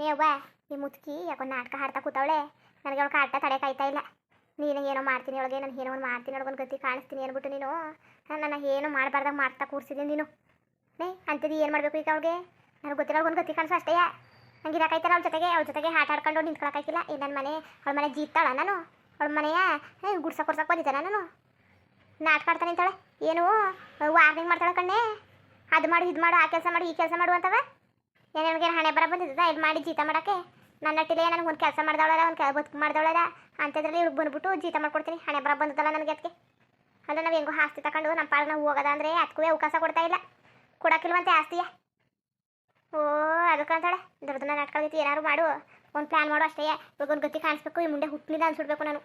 ನೇವ್ವ ಈ ಮುತ್ಕಿ, ಯಾಕೋ ನಾಟಕ ಹಾಡ್ತಾ ಕೂತವಳೆ? ನನಗೆ ಅವಳು ಕಾಟ ತಡೆಕಾಯ್ತಾ ಇಲ್ಲ. ನೀನು ಏನೋ ಮಾಡ್ತೀನಿ ಒಳಗೆ, ನಾನು ಏನೋ ಒಂದು ಮಾಡ್ತೀನಿ ಒಳಗೊಂದು ಗತಿ ಕಾಣಿಸ್ತೀನಿ ಅಂದ್ಬಿಟ್ಟು ನೀನು ನನ್ನ ಏನೋ ಮಾಡಬಾರ್ದಾಗ ಮಾಡ್ತಾ ಕೂರ್ಸಿದ್ದೀನಿ ನೀನು. ನೇ ಅಂಥದ್ದು ಏನು ಮಾಡಬೇಕು ಈಗ ಅವಳಿಗೆ? ನನಗೆ ಗೊತ್ತಿರೋ ಒಂದು ಗತಿ ಕಾಣಿಸು ಅಷ್ಟೇ. ನಂಗೆ ಇರಕಾಯ್ತಾರ ಅವ್ಳ ಜೊತೆಗೆ ಅವ್ಳ ಜೊತೆಗೆ ಆಟ ಆಡ್ಕೊಂಡು ನಿಂತ್ಕೊಳಕಾಯ್ತಿಲ್ಲ. ಈ ನನ್ನ ಮನೆ, ಅವಳ ಮನೆ ಜೀತಾಳ ನಾನು. ಅವಳ ಮನೆಯ ಗುಡ್ಸಕ್ಕೆ ಕೊಡ್ಸಕ್ಕೆ ಬಂದಿದ್ದಾನ ನಾನು. ನಾಟಕ ಆಡ್ತಾನೆ ನಿಂತಾಳೆ. ಏನು, ವಾರ್ನಿಂಗ್ ಮಾಡ್ತಾಳೆ ಕಣ್ಣೆ. ಅದು ಮಾಡು, ಇದು ಮಾಡು, ಆ ಕೆಲಸ ಮಾಡು, ಈ ಕೆಲಸ ಮಾಡು ಅಂತವ. ಏನು ನನಗೆ ಹಣೆ ಬರ ಬಂದಿದ್ದ ಇದು ಮಾಡಿ ಜೀತ ಮಾಡೋಕ್ಕೆ? ನನ್ನ ಹಟ್ಟಿಲೆ ನನಗೆ ಒಂದು ಕೆಲಸ ಮಾಡ್ದವಳಲ್ಲ, ಒಂದು ಬದುಕು ಮಾಡ್ದವಳಲ್ಲ. ಅಂಥದ್ರಲ್ಲಿ ಇವ್ರಿಗೆ ಬಂದ್ಬಿಟ್ಟು ಜೀತ ಮಾಡ್ಕೊಡ್ತೀನಿ. ಹಣೆ ಬರ ಬಂದದಲ್ಲ ನನಗೆ ಅದಕ್ಕೆ ಅಲ್ಲ ನಾವು ಹೆಂಗೋ ಆಸ್ತಿ ತಗೊಂಡು ನಮ್ಮ ಪಾಡಿಗೆ ನಾವು ಹೋಗೋದ ಅಂದರೆ ಅದಕ್ಕೂ ಅವಕಾಶ ಕೊಡ್ತಾ ಇಲ್ಲ. ಕೊಡಕ್ಕಿಲ್ವಂತೆ ಆಸ್ತಿಯ? ಓ ಅದಕ್ಕಂತಾಳೆ ದೊಡ್ಡದನ್ನ ನಾಟ್ಕೊಳ್ತೈತಿ ಏನಾದ್ರು ಮಾಡು. ಒಂದು ಪ್ಲ್ಯಾನ್ ಮಾಡು ಅಷ್ಟೇ. ಇವಾಗ ಒಂದು ಗತಿ ಕಾಣಿಸ್ಬೇಕು. ಈ ಮುಂದೆ ಹುಟ್ಟಲಿಲ್ಲ ಅನ್ಸ್ಬಿಡ್ಬೇಕು ನಾನು.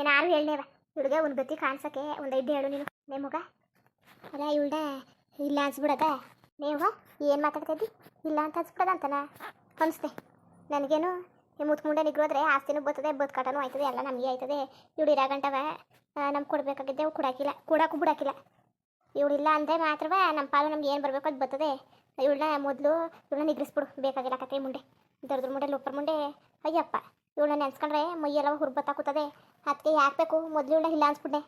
ಏನಾರು ಹೇಳನೇವ ಇವಳಿಗೆ ಒಂದು ಗತಿ ಕಾಣಿಸೋಕ್ಕೆ ಒಂದು ಐದು ಹೇಳು ನೀನು. ನೇಮುಗ ಅಲ್ಲ ಇವಳ್ದ ಇಲ್ಲ ಅನ್ಸ್ಬಿಡದ? ನೀವು? ಏನು ಮಾತಾಡ್ತಿದ್ದಿ? ಇಲ್ಲ ಅಂತ ಅನ್ಸ್ಬಿಡದ ಅಂತನ ಅನಿಸ್ತೆ ನನಗೇನು ಈ ಮುತ್ಮುಂಡೆ ನಿಗ್ರೋದ್ರೆ ಆಸ್ತಿನೂ ಬರ್ತದೆ ಬದುಕಾಟನೂ ಆಯ್ತದೆ, ಎಲ್ಲ ನಮಗೆ ಆಯ್ತದೆ. ಇವಳು ಇರೋ ಗಂಟವ ನಮ್ಗೆ ಕೊಡಬೇಕಾಗಿದ್ದೆ ಕೊಡಾಕಿಲ್ಲ ಕೊಡೋಕ್ಕೂ ಬಿಡಾಕಿಲ್ಲ ಇವಳಿಲ್ಲ ಅಂದರೆ ಮಾತ್ರವ ನಮ್ಮ ಪಾಲು ನಮ್ಗೆ ಏನು ಬರಬೇಕು ಅದು ಬರ್ತದೆ ಇವಳನ್ನ ಮೊದಲು ಇವಳನ್ನ ನಿಗ್ರಿಸ್ಬಿಡು, ಬೇಕಾಗಿಲ್ಲ ಕತೆ ಮುಂಡೆ ದರ್ದ್ರ ಮುಂಡೆ ಲೋಪರ್ ಮುಂಡೆ. ಅಯ್ಯಪ್ಪ, ಇವಳನ್ನ ನೆನ್ಸ್ಕೊಂಡ್ರೆ ಮೈಯೆಲ್ಲ ಹುರ್ಬತ್ತಾಕುತ್ತದೆ ಅದಕ್ಕೆ ಯಾಕೆ ಬೇಕು? ಮೊದಲು ಇವಳನ್ನ ಇಲ್ಲ ಅನ್ಸ್ಬಿಟ್ಟೆ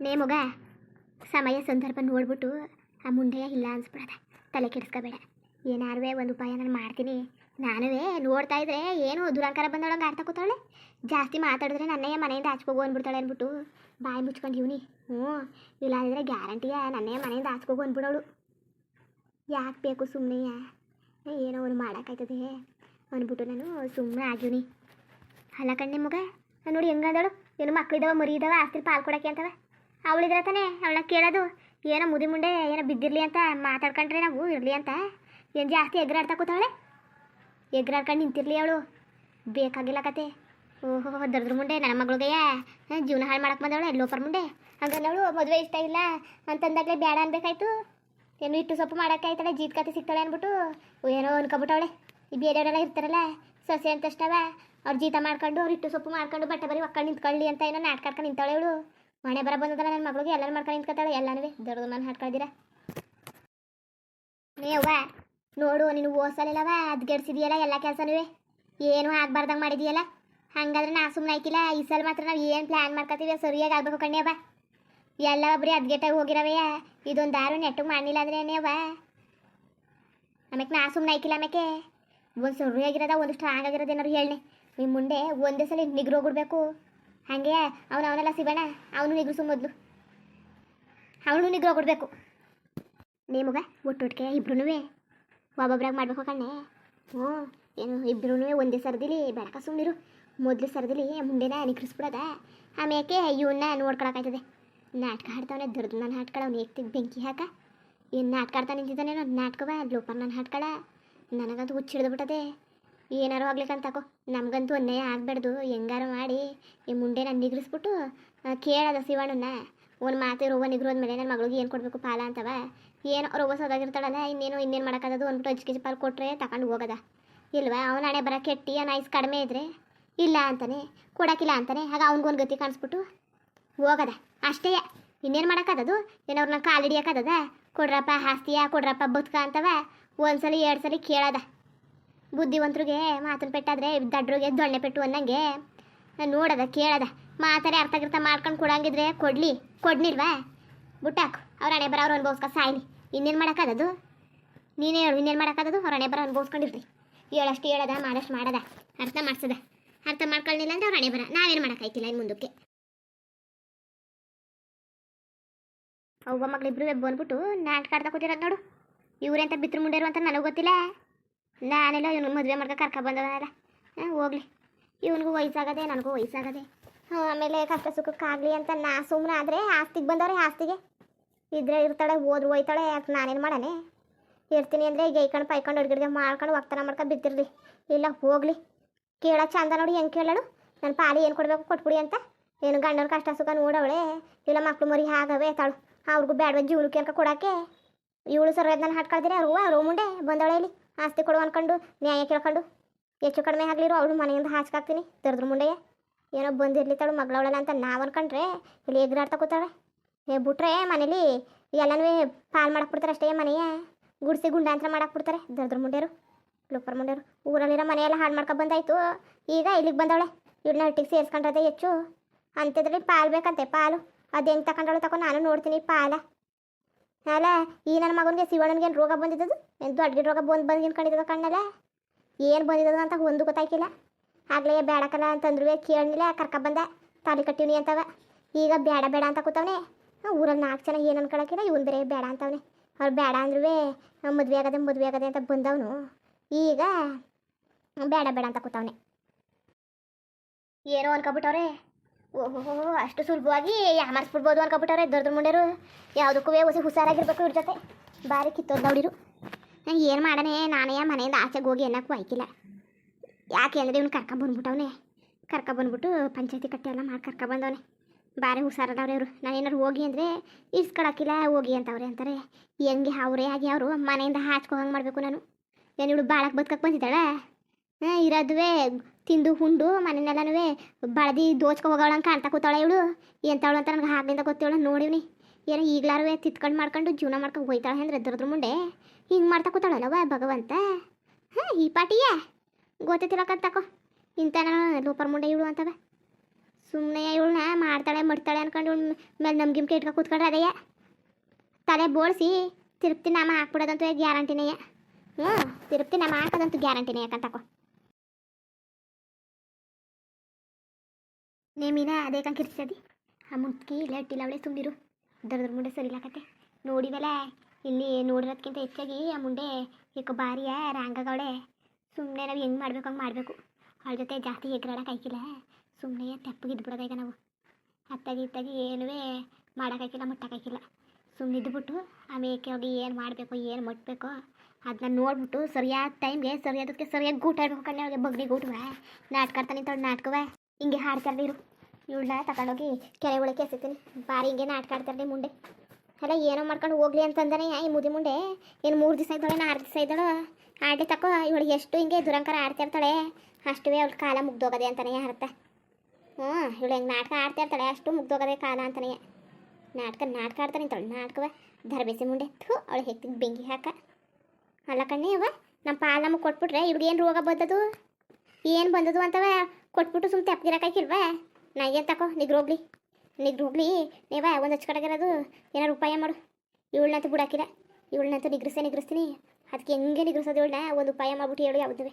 ನೇಮುಗ ಸಮಯ ಸಂದರ್ಭ ನೋಡ್ಬಿಟ್ಟು ಆ ಮುಂಡೆಯ ಇಲ್ಲ ಅನ್ಸ್ಬಿಡದ. ತಲೆ ಕೆಡಿಸ್ಕೋಬೇಡ. ಏನಾರುವೆ ಒಂದು ಉಪಾಯ ನಾನು ಮಾಡ್ತೀನಿ. ನಾನುವೇ ನೋಡ್ತಾ ಇದ್ರೆ ಏನು ದುರಂಕಾರ ಬಂದೊಳಗೆ ಅರ್ಥ ಕೂತಾಳೆ? ಜಾಸ್ತಿ ಮಾತಾಡಿದ್ರೆ ನನ್ನಯ್ಯ ಮನೆಯಿಂದ ಆಚ್ಕೋಗು ಅಂದ್ಬಿಡ್ತಾಳೆ ಅಂದ್ಬಿಟ್ಟು ಬಾಯಿ ಮುಚ್ಕೊಂಡು ಇವ್ನಿ ಹ್ಞೂ ಇಲ್ಲ ಅಂದರೆ ಗ್ಯಾರಂಟಿಯ ನನ್ನಯ್ಯ ಮನೆಯಿಂದ ಆಚ್ಕೋಗು ಅಂದ್ಬಿಡೋಳು ಯಾಕೆ ಬೇಕು ಸುಮ್ಮನೆಯ ಏನೋ ಒಂದು ಮಾಡೋಕ್ಕಾಯ್ತದೆ ಅಂದ್ಬಿಟ್ಟು ನಾನು ಸುಮ್ಮನೆ ಆಗಿವ್ನಿ. ಅಲ್ಲ ಕಣ್ಣೆ ಮಗ, ನೋಡಿ ಹೆಂಗದಳು? ಏನು ಮಕ್ಕಳಿದ್ದಾವೆ ಮರಿ ಇದ್ದಾವೆ ಆಸ್ತಿ ಪಾಲ್ ಕೊಡಕ್ಕೆ ಅಂತವ? ಅವಳಿದ್ರೆ ತಾನೇ ಅವಳ ಕೇಳೋದು. ಏನೋ ಮುದಿ ಮುಂಡೆ ಏನೋ ಬಿದ್ದಿರಲಿ ಅಂತ ಮಾತಾಡ್ಕೊಂಡ್ರೆ ನಾವು ಇರಲಿ ಅಂತ. ಏನು ಜಾಸ್ತಿ ಎಗ್ರಾಡ್ತಾ ಕೂತಾಳೆ? ಎಗ್ರಾಡ್ಕೊಂಡು ನಿಂತಿರಲಿ ಅವಳು. ಬೇಕಾಗಿಲ್ಲ ಕತೆ. ಓಹೋ, ದರ್ದ್ರ ಮುಂಡೆ, ನನ್ನ ಮಗಳಿಗೆ ಜೀವನ ಹಾಳು ಮಾಡಕ್ಕೆ ಬಂದವಳೆ ಲೋಪರ್ ಮುಂಡೆ. ಹಂಗಲ್ಲ ಅವಳು ಮದುವೆ ಇಷ್ಟ ಇಲ್ಲ. ಅಂತಂದಾಗಲೇ ಬೇಡ ಅನ್ಬೇಕಾಯ್ತು. ಏನು ಇಟ್ಟು ಸೊಪ್ಪು ಮಾಡೋಕ್ಕಾಯ್ತಾಳೆ ಜೀತ್ ಕತೆ ಸಿಗ್ತಾಳೆ ಅಂದ್ಬಿಟ್ಟು. ಏನೋ ಅನ್ಕೊಬಿಟ್ಟವಳೆ ಈ ಬೇರೆಯವರೆಲ್ಲ ಇರ್ತಾರಲ್ಲ, ಸೊಸೆ ಅಂತಷ್ಟವ. ಅವ್ರು ಜೀತ ಮಾಡ್ಕೊಂಡು, ಅವ್ರು ಇಟ್ಟು ಸೊಪ್ಪು ಮಾಡ್ಕೊಂಡು, ಬಟ್ಟೆ ಬರೀ ಒಕ್ಕಂಡು ನಿಂತ್ಕೊಳ್ಳಿ ಅಂತ ಏನೋ ನಾಟ್ಕಾಡ್ಕೊಂಡು ನಿಂತಾಳೆ ಅವಳು. ಮನೆ ಬರ ಬಂದದಲ್ಲ ನನ್ನ ಮಗಳಿಗೆ, ಎಲ್ಲರೂ ಮಾಡ್ಕೊಂಡು ನಿಂತ್ಕೊತಾಳೆ ಎಲ್ಲನೂ ದೊಡ್ಡದು ಮನೆ ಹಾಡ್ಕೊಳ್ದಿರ ನೀವ ನೋಡು, ನೀನು ಓಸಲಿಲ್ಲವ ಅದ್ಗೆಡ್ಸಿದೆಯಲ್ಲ ಎಲ್ಲ ಕೆಲಸನೂ ಏನು ಆಗ್ಬಾರ್ದಂಗೆ ಮಾಡಿದೆಯಲ್ಲ. ಹಂಗಾದ್ರೆ ನಾ ಸುಮ್ಮನೆ ಆಯ್ತಿಲ್ಲ ಈ ಸಲ ಮಾತ್ರ ನಾವು ಏನು ಪ್ಲ್ಯಾನ್ ಮಾಡ್ಕೊತೀವಿ ಸರಿಯಾಗಿ ಆಗ್ಬೇಕು ಕಣ್ಣೇವ ಎಲ್ಲ ಒಬ್ರಿ ಅದ್ಗೆಟ್ಟಾಗಿ ಹೋಗಿರವಯ್ಯ ಇದೊಂದು ದಾರು ನೆಟ್ಟಗೆ ಮಾಡಿಲ್ಲ ಅಂದ್ರೆ ಏನೇವ ಆಮೇಲೆ ನಾ ಸುಮ್ಮನೆ ಆಯ್ತಿಲ್ಲ ಆಮೇಲೆ ಒಂದು ಸರಿಯಾಗಿರೋದ, ಒಂದು ಸ್ಟ್ರಾಂಗ್ ಆಗಿರೋದು ಏನಾರು ಹೇಳಿ ನಿಮ್ಮ ಮುಂದೆ ಒಂದೇ ಸಲ ನಿಗ್ರೋಗ್ಬಿಡ್ಬೇಕು. ಹಾಗೆ ಅವನು ಅವನೆಲ್ಲ ಸಿಗೋಣ, ಅವನು ನಿಗ್ರಿಸು ಮೊದಲು. ಅವನು ನಿಗ್ರೋಗ್ಬಿಡ್ಬೇಕು ನೇಮುಗ ಒಟ್ಟೊಟ್ಟಿಗೆ ಇಬ್ರು ಒಬ್ಬೊಬ್ರಾಗ ಮಾಡ್ಬೇಕು ಕಣ್ಣೆ. ಹ್ಞೂ, ಏನು ಇಬ್ರು ಒಂದೇ ಸರದಿಲಿ, ಬೆಳಕ ಸುಮ್ಮನಿರು ಮೊದಲು ಸರದಿಲಿ ಮುಂಡೆನ ನಿಗ್ರಿಸ್ಬಿಡದ. ಆಮೇಲೆ ಇವನ್ನ ನೋಡ್ಕೊಳಕಾಯ್ತದೆ. ನಾಟಕ ಹಾಡ್ತಾವನೆ ದೊಡ್ಡ ನಾನು ಹಾಡ್ಕೊಳ, ಅವ್ನು ಏಕ್ತಿಗೆ ಬೆಂಕಿ ಹಾಕ. ಏನು ನಾಟಕ ಆಡ್ತಾ ನಿಂತಿದ್ದಾನೇನೋ, ನಾಟಕವ ಲೋಪ ನಾನು ಹಾಡ್ಕೊಳ. ನನಗಂತೂ ಹುಚ್ಚಿಡ್ದು ಏನಾರು ಆಗ್ಲಿಕ್ಕಂತ ತಕೋ. ನಮಗಂತೂ ಅನ್ಯಾಯ ಆಗಬಾರ್ದು ಹೆಂಗಾರು ಮಾಡಿ ಈ ಮುಂಡೆ ನಿಗ್ರಿಸ್ಬಿಟ್ಟು ಕೇಳದ ಶಿವಣ್ಣನ ಒಂದು ಮಾತು ರೋಗ ನಿಗ್ರೋದ ಮೇಲೆ ನನ್ನ ಮಗಳಿಗೆ ಏನು ಕೊಡಬೇಕು ಪಾಲ ಅಂತವ. ಏನು ರೋಗ ಸೋದಾಗಿರ್ತಾಳಲ್ಲ, ಇನ್ನೇನು ಇನ್ನೇನು ಮಾಡೋಕ್ಕಾಗದು ಒಂದು ಅಜ್ಜಿ ಕೆ ಜಿ ಪಾಲು ಕೊಟ್ಟರೆ ತಗೊಂಡು ಹೋಗದ. ಇಲ್ವಾ? ಅವ್ನು ಹಣೆ ಬರ ಕೆಟ್ಟಿ ನೈಸ್ ಕಡಿಮೆ ಇದ್ರೆ ಇಲ್ಲ ಅಂತಾನೆ, ಕೊಡೋಕ್ಕಿಲ್ಲ ಅಂತಾನೆ, ಆಗ ಅವ್ನಿಗೊಂದು ಗತಿ ಕಾಣಿಸ್ಬಿಟ್ಟು ಹೋಗದ. ಅಷ್ಟೇ, ಇನ್ನೇನು ಮಾಡೋಕ್ಕದದು? ಏನವ್ರನ್ನ ಕಾಲು ಹಿಡಿಯೋಕ್ಕದ ಕೊಡ್ರಪ್ಪ ಹಾಸ್ತಿಯಾ ಕೊಡ್ರಪ್ಪ ಬದುಕ ಅಂತವ? ಒಂದ್ಸಲಿ ಎರಡು ಸಲ ಕೇಳದ. ಬುದ್ಧಿವಂತರಿಗೆ ಮಾತನ್ನ ಪೆಟ್ಟಾದ್ರೆ ದಡ್ರಿಗೆ ದೊಣ್ಣೆ ಪೆಟ್ಟು ಅನ್ನಂಗೆ. ನೋಡದ, ಕೇಳದ, ಮಾತಾರೆ ಅರ್ಥ ಗಿರ್ಥ ಮಾಡ್ಕೊಂಡು ಕೊಡಂಗಿದ್ರೆ ಕೊಡ್ಲಿ, ಕೊಡ್ನಿಲ್ವಾ? ಬುಟ್ಟಾಕು, ಅವ್ರ ಹಣೆ ಬರ ಅವ್ರು ಅನ್ಭವಿಸ್ಕ ಸಾಯ್ಲಿ. ಇನ್ನೇನು ಮಾಡೋಕ್ಕದದು? ನೀನೇ ಹೇಳು, ಇನ್ನೇನು ಮಾಡೋಕ್ಕದದು? ಅವ್ರ ಹಣೆ ಬರ ಅನ್ಭವಿಸ್ಕೊಂಡಿರ್ಲಿ. ಹೇಳಷ್ಟು ಹೇಳದ, ಮಾಡಷ್ಟು ಮಾಡದ, ಅರ್ಥ ಮಾಡ್ಸದ. ಅರ್ಥ ಮಾಡ್ಕೊಳ್ಳಿಲ್ಲ ಅಂದ್ರೆ ಅವ್ರ ಹಣೆ ಬರ, ನಾವೇನು ಮಾಡೋಕ್ಕಾಯ್ತಿಲ್ಲ ಇನ್ನು ಮುಂದಕ್ಕೆ. ಅವ್ವ ಮಗಳಿಬ್ರು ಬಂದ್ಬಿಟ್ಟು ನಾಟಕ ಆಡ್ತಾ ಕೂತಿರೋದು ನೋಡು. ಇವ್ರೆಂತ ಬಿತ್ರ ಮುಂಡೇರು ಅಂತ ನನಗೆ ಗೊತ್ತಿಲ್ಲ. ನಾನೆಲ್ಲ ಇವನು ಮದುವೆ ಮಾಡ್ಕೊ ಕರ್ಕ ಬಂದವನಲ್ಲ ಹಾಂ, ಹೋಗ್ಲಿ. ಇವನಿಗೂ ವಯಸ್ಸಾಗದೆ, ನನಗೂ ವಯಸ್ಸಾಗದೆ. ಹ್ಞೂ ಆಮೇಲೆ ಕಷ್ಟ ಸುಖಕ್ಕಾಗಲಿ ಅಂತ ನಾ ಸುಮ್ಮನೆ ಆದರೆ ಆಸ್ತಿಗೆ ಬಂದವ್ರೆ ಆಸ್ತಿಗೆ. ಇದ್ರೆ ಇರ್ತಾಳೆ, ಹೋದ್ರು ಹೋಯ್ತಾಳೆ, ಯಾಕೆ ನಾನೇನು ಮಾಡಾನೆ ಇರ್ತೀನಿ ಅಂದರೆ ಗೈಕೊಂಡು ಪೈಕೊಂಡು ಅಡ್ಗಿಡ್ಗೆ ಮಾಡ್ಕೊಂಡು ಒಕ್ತನ ಮಾಡ್ಕೊಂಡು ಬಿದ್ದಿರ್ಲಿ. ಇಲ್ಲ, ಹೋಗ್ಲಿ. ಕೇಳೋ ಚಂದ ನೋಡಿ ಹೆಂಗೆ ಕೇಳೋಳು? ನನ್ನ ಪಾಲಿ ಏನು ಕೊಡಬೇಕು ಕೊಟ್ಬಿಡಿ ಅಂತ. ಏನು ಗಂಡನ ಕಷ್ಟ ಸುಖ ನೋಡವಳೆ? ಇಲ್ಲ, ಮಕ್ಳು ಮರಿ ಹಾಗವೆ ತಾಳು. ಅವ್ರಿಗೂ ಬೇಡವ ಜೀವನಕ್ಕೆ ಅನ್ಕ ಕೊಡೋಕ್ಕೆ? ಇವಳು ಸರ್ವೇದನ ಹಾಟ್ಕೊಳ್ತೀರಿ ಅವ್ರು ಅವ್ರು ಮುಂಡೆ ಬಂದವಳೆ ಇಲ್ಲಿ. ಆಸ್ತಿ ಕೊಡು ಅನ್ಕೊಂಡು, ನ್ಯಾಯ ಕೇಳ್ಕೊಂಡು. ಹೆಚ್ಚು ಕಡಿಮೆ ಆಗ್ಲಿರೋ, ಅವಳು ಮನೆಯಿಂದ ಹಾಚ್ಕಾಕ್ತೀನಿ ದರ್ದ್ರ ಮುಂಡೆಯೇ. ಏನೋ ಬಂದಿರ್ಲಿತ್ತಾಳು ಮಗಳವಳಲ್ಲ ಅಂತ ನಾವು ಅನ್ಕೊಂಡ್ರೆ, ಇಲ್ಲಿ ಎಗ್ರಾಡ್ತಾ ಕೂತಾಳೆ. ಏ ಬಿಟ್ರೆ, ಮನೇಲಿ ಎಲ್ಲನೂ ಪಾಲ್ ಮಾಡಕ್ಕೆ ಬಿಡ್ತಾರೆ ಅಷ್ಟೇ ಮನೆಯೇ. ಗುಡಿಸಿ ಗುಂಡಾಂತರ ಮಾಡಕ್ಕೆ ಬಿಡ್ತಾರೆ ದರ್ದ್ರ ಮುಂಡ್ಯರು ಲೋಪರ್ ಮುಂಡ್ಯರು ಊರಲ್ಲಿರೋ ಮನೆಯೆಲ್ಲ ಹಾಳು ಮಾಡ್ಕೊ ಬಂದಾಯ್ತು. ಈಗ ಇಲ್ಲಿಗೆ ಬಂದವಳೆ. ಇವ್ಳನ್ನ ಹಟ್ಟಿಗೆ ಸೇರಿಸ್ಕೊಂಡ್ರದೆ ಹೆಚ್ಚು. ಅಂಥದ್ರಲ್ಲಿ ಪಾಲು ಬೇಕಂತೆ, ಪಾಲು. ಅದು ಹೆಂಗೆ ತಗೊಂಡಳು ತಗೊಂಡು ನಾನು ನೋಡ್ತೀನಿ ಪಾಲ. ಅಲ್ಲ ಈ ನನ್ನ ಮಗನಿಗೆ ಶಿವಣ್ಣನಿಗೆ ಏನು ರೋಗ ಬಂದಿದ್ದದು? ಏನು ದೊಡ್ಡ ರೋಗ ಬಂದು ಬಂದು ನಿಂತ್ಕೊಂಡಿದ್ದದ ಕಣ್ಣಲ್ಲ? ಏನು ಬಂದಿದ್ದದ ಅಂತ ಒಂದು ಗೊತ್ತಾಯ್ಕಿಲ್ಲ. ಆಗ್ಲೇ ಬೇಡಕಲ್ಲ ಅಂತಂದ್ರು ಕೇಳಲಿಲ್ಲ ಕರ್ಕ ಬಂದ. ತಾಲಿ ಕಟ್ಟಿವ್ನಿ ಅಂತವ. ಈಗ ಬೇಡ ಬೇಡ ಅಂತ ಕೂತವನೆ. ಊರಲ್ಲಿ ನಾಲ್ಕು ಜನ ಏನು ಅನ್ಕೊಳಕಿಲ್ಲ, ಇವನು ಬೇರೆ ಬೇಡ ಅಂತವನೆ. ಅವ್ರು ಬೇಡ ಅಂದ್ರೂ ಮದುವೆ ಆಗದೆ ಮದುವೆ ಆಗದೆ ಅಂತ ಬಂದವನು. ಈಗ ಬೇಡ ಬೇಡ ಅಂತ ಕೂತವನೆ. ಏನೋ ಅನ್ಕೊಬಿಟ್ಟವ್ರೆ. ಓಹೋ ಅಷ್ಟು ಸುಲಭವಾಗಿ ಯಾಮರ್ಸ್ಬಿಡ್ಬೋದು ಅನ್ಕೊಬಿಟ್ಟವ್ರೆ ದೊಡ್ಡ ಮುಂಡೆರು. ಯಾವುದಕ್ಕೂ ಹೊಸ ಹುಷಾರಾಗಿರ್ಬೇಕು ಇವ್ರ ಜೊತೆ. ಭಾರಿ ಕಿತ್ತೋದು ನೋಡಿರು. ಏನು ಮಾಡನೆ, ನಾನೇ ಮನೆಯಿಂದ ಆಚೆಗೆ ಹೋಗಿ ಅನ್ನಕ್ಕೂ ಆಯ್ಕಿಲ್ಲ ಯಾಕೆ ಅಂದರೆ ಇವ್ನು ಕರ್ಕೊಂಬಂದ್ಬಿಟ್ಟವನೆ ಕರ್ಕೊಬಂದ್ಬಿಟ್ಟು ಪಂಚಾಯತಿ ಕಟ್ಟೆ ಎಲ್ಲ ಮಾಡಿ ಕರ್ಕೊಬಂದವನೆ ಭಾರಿ ಹುಷಾರದವ್ರೆ ಇವರು. ನಾನು ಏನಾರು ಹೋಗಿ ಅಂದರೆ ಇಸ್ಕೊಳಕ್ಕಿಲ್ಲ ಹೋಗಿ ಅಂತವ್ರೆ ಅಂತಾರೆ. ಹೆಂಗೆ ಅವರೇ ಆಗಿ ಅವರು ಮನೆಯಿಂದ ಹಾಚ್ಕೊ ಹಂಗೆ ಮಾಡಬೇಕು ನಾನು. ಏನು ಇವಳು ಬಾಳಕ್ಕೆ ಬದುಕಕ್ಕೆ ಬಂದಿದ್ದಾಳೆ? ಇರೋದುವೆ, ತಿಂದು ಹುಂಡು ಮನೆಯೆಲ್ಲನೂ ಬಳದಿ ದೋಚ್ಕೊ ಹೋಗೋಳಂಗೆ ಕಾಣ್ತಾ ಕೂತಾಳೆ ಇವಳು. ಎಂತವಳು ಅಂತ ನನಗೆ ಹಾಗಿಂದ ಗೊತ್ತೇವಳು ನೋಡಿವ್ನಿ ಏನೋ ಈಗ್ಲಾರು ತಿತ್ಕೊಂಡು ಮಾಡ್ಕೊಂಡು ಜೀವನ ಮಾಡ್ಕೊಂಡು ಹೋಯ್ತಾಳೆ ಅಂದ್ರೆ ಎದ್ರದ್ರ ಮುಂದೆ ಹಿಂಗೆ ಮಾಡ್ತಾ ಕೂತಾಳಲ್ಲವ ಭಗವಂತ? ಹಾಂ, ಈ ಪಾಟಿಯೇ? ಗೊತ್ತಿರಕಂತಕೋ ಇಂಥ ಲೋಪರ್ ಮುಂಡೆ ಇವಳು ಅಂತವೆ. ಸುಮ್ಮನೆ ಇವಳನ್ನ ಮಾಡ್ತಾಳೆ, ಮಡ್ತಾಳೆ ಅನ್ಕೊಂಡು ಇವಳು ಮೇಲೆ ನಮ್ಗಿಮ್ಕೆ ಇಟ್ಕೊ ಕೂತ್ಕೊಂಡ್ರೆ ಅದೇ ತಲೆ ಬೋಳಿಸಿ, ತಿರುಪ್ತಿ ನಾಮ ಹಾಕ್ಬಿಡೋದಂತೂ ಗ್ಯಾರಂಟಿನೇ ಹ್ಞೂ ತಿರುಪ್ತಿ ನಾಮ ಹಾಕೋದಂತೂ ಗ್ಯಾರಂಟಿನೇ ಯಾಕಂತಕೋ ನೇಮಿನ ಅದೇ ಕಂಕಿರ್ತದೆ ಆ ಮುಟ್ಕಿ ಇಲ್ಲ ಇಟ್ಟಿಲ್ಲ ಅವಳೆ ತುಂಬಿರು ದರ್ದ್ರ ಮುಂಡೆ ಸರಿಲಾಕತ್ತೆ. ನೋಡಿದಲ್ಲ ಇಲ್ಲಿ ನೋಡಿರೋದ್ಕಿಂತ ಹೆಚ್ಚಾಗಿ ಆ ಮುಂಡೆ ಈಗ ಬಾರಿಯ ರಾಂಗಗವಳೆ ಸುಮ್ಮನೆ ನಾವು ಹೆಂಗೆ ಮಾಡಬೇಕು, ಹಂಗೆ ಮಾಡಬೇಕು. ಅವಳ ಜೊತೆ ಜಾಸ್ತಿ ಎಗ್ರಾಡಕ್ಕೆ ಆಯ್ಕಿಲ್ಲ. ಸುಮ್ಮನೆ ತೆಪ್ಪಗಿದ್ದು ಬಿಡೋದೀಗ ನಾವು. ಅತ್ತಾಗಿ ಇತ್ತಾಗಿ ಏನೂ ಮಾಡೋಕ್ಕಾಯ್ಕಿಲ್ಲ ಮುಟ್ಟಕ್ಕಾಯ್ಕಿಲ್ಲ ಸುಮ್ಮನೆ ಇದ್ಬಿಟ್ಟು ಆಮೇಲೆ ಹೋಗಿ ಏನು ಮಾಡಬೇಕು, ಏನು ಮುಟ್ಟಬೇಕು ಅದನ್ನ ನೋಡ್ಬಿಟ್ಟು ಸರಿಯಾದ ಟೈಮ್ಗೆ ಸರಿಯಾದಕ್ಕೆ ಸರಿಯಾಗಿ ಗೂಟ ಇಡ್ಬೇಕು ಕಣ್ಣೆ ಅವ್ರಿಗೆ ಬಗ್ಗಿ ಗೂಟುವೆ. ನಾಟಕ ಆಡ್ತಾನೆ ನಿಂತವಳು ನಾಟಕವ. ಹಿಂಗೆ ಇರು ಇವಳನ್ನ ತಗೊಂಡೋಗಿ ಕೆರೆ ಒಳಗೆ ಎಸಿತೀನಿ. ಬಾರಿ ಹಿಂಗೆ ನಾಟಕ ರೀ ಮುಂಡೆ ಅಲ್ಲ, ಏನೋ ಮಾಡ್ಕೊಂಡು ಹೋಗ್ಲಿ ಅಂತಂದಾನೆ ಈ ಮುದಿ ಮುಂಡೆ ಏನು ಮೂರು ದಿವಸ ಇದ್ದಾಳೆ ನಾಲ್ಕು ದಿವಸ ಇದ್ದಾಳು ಆಡಿ ತಕೋ. ಇವಳಿಗೆ ಎಷ್ಟು ಹಿಂಗೆ ದುರಂಕಾರ ಆಡ್ತಿರ್ತಾಳೆ. ಅಷ್ಟುವೇ ಅವ್ಳು ಕಾಲ ಮುಗ್ದೋಗದೆ ಅಂತಾನೆ ಅರ್ಥ. ಹ್ಞೂ, ಇವಳು ಹೆಂಗೆ ನಾಟಕ ಆಡ್ತಾ ಇರ್ತಾಳೆ, ಅಷ್ಟು ಮುಗ್ದೋಗದೆ ಕಾಲ ಅಂತಾನೆ ನಾಟಕ ನಾಟಕ ಆಡ್ತಾನೆ ನಿಂತವಳು, ನಾಟಕವ. ಧರ್ಬೇಸಿ ಮುಂಡೆ ಥೂ, ಅವಳು ಹೆಕ್ಕಿ ಬೆಂಕಿ ಹಾಕ. ಅಲ್ಲ ಕಣ್ಣೆ ಅವ ನಮ್ಮ ಪಾಲು ನಮಗೆ ಕೊಟ್ಬಿಟ್ರೆ ಇವ್ರಿಗೆ ಏನು ರೋಗ ಬಂದದು ಏನು ಬಂದದು ಅಂತವ? ಕೊಟ್ಬಿಟ್ಟು ಸುಮ್ಮನೆ ತೆಪ್ಪಗಿರಕ್ಕಾಕಿಲ್ವಾ ನಾ ಏನು ತಕೋ? ನಿಗ್ರೋಗ್ಲಿ ನಿಗ್ರೋಗ್ಲಿ ನೀವ, ಒಂದು ಹಚ್ಕಡಗಿರೋದು ಏನಾರು ಉಪಾಯ ಮಾಡು. ಇವಳನ್ನಂತೂ ಬಿಡಾಕಿಲ್ಲ. ಇವಳನ್ನಂತೂ ನಿಗ್ರಿಸೇ ನಿಗ್ರಿಸ್ತೀನಿ. ಅದಕ್ಕೆ ಹೆಂಗೆ ನಿಗ್ರಿಸೋದು ಇವಳನ್ನ? ಒಂದು ಉಪಾಯ ಮಾಡ್ಬಿಟ್ಟು ಹೇಳು ಯಾವುದುವೆ.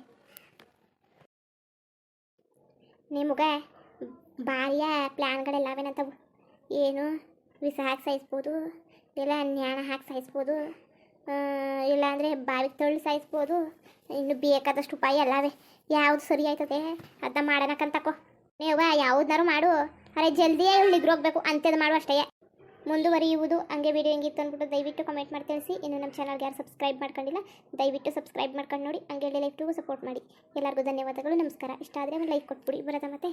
ನಿಮಗೆ ಭಾರಿಯ ಪ್ಲ್ಯಾನ್ಗಳೆಲ್ಲವೇನಂತವು ಏನು? ವಿಷ ಹಾಕಿ ಸಾಯಿಸ್ಬೋದು. ಇಲ್ಲ, ನ್ಯಾಣ ಹಾಕಿ ಸಾಯಿಸ್ಬೋದು. ಇಲ್ಲ ಅಂದರೆ ಬಾವಿಗೆ ತಳ್ಳಿ ಸಾಯಿಸ್ಬೋದು. ಇನ್ನು ಬೇಕಾದಷ್ಟು ಉಪಾಯ ಎಲ್ಲವೇ ಯಾವ್ದು ಸರಿ ಆಯ್ತದೆ? ಅದ ಮಾಡೋಣಕ್ಕಂತಕೋ ನೀವು ಯಾವ್ದಾರು ಮಾಡು. ಅರೆ, ಜಲ್ದಿ ಇವಳು ನಿಗ್ರೋಗ್ಬೇಕು ಅಂತ್ಯದ ಮಾಡು ಅಷ್ಟೇ. ಮುಂದುವರಿಯುವುದು ಹಂಗೆ ವಿಡಿಯೋ ಹೆಂಗಿತ್ತು ಅಂದ್ಬಿಟ್ಟು ದಯವಿಟ್ಟು ಕಮೆಂಟ್ ಮಾಡಿ ತಿಳಿಸಿ. ಇನ್ನು ನಮ್ಮ ಚಾನಲ್ಗೆ ಯಾರು ಸಬ್ಸ್ಕ್ರೈಬ್ ಮಾಡ್ಕೊಂಡಿಲ್ಲ, ದಯವಿಟ್ಟು ಸಬ್ಸ್ಕ್ರೈಬ್ ಮಾಡ್ಕೊಂಡು ನೋಡಿ. ಹಂಗೆ ಲೈಫ್ಗೂ ಸಪೋರ್ಟ್ ಮಾಡಿ. ಎಲ್ಲರಿಗೂ ಧನ್ಯವಾದಗಳು. ನಮಸ್ಕಾರ. ಇಷ್ಟ ಆದರೆ ಒಂದು ಲೈಕ್ ಕೊಟ್ಬಿಡಿ. ಬರೋದ ಮತ್ತೆ?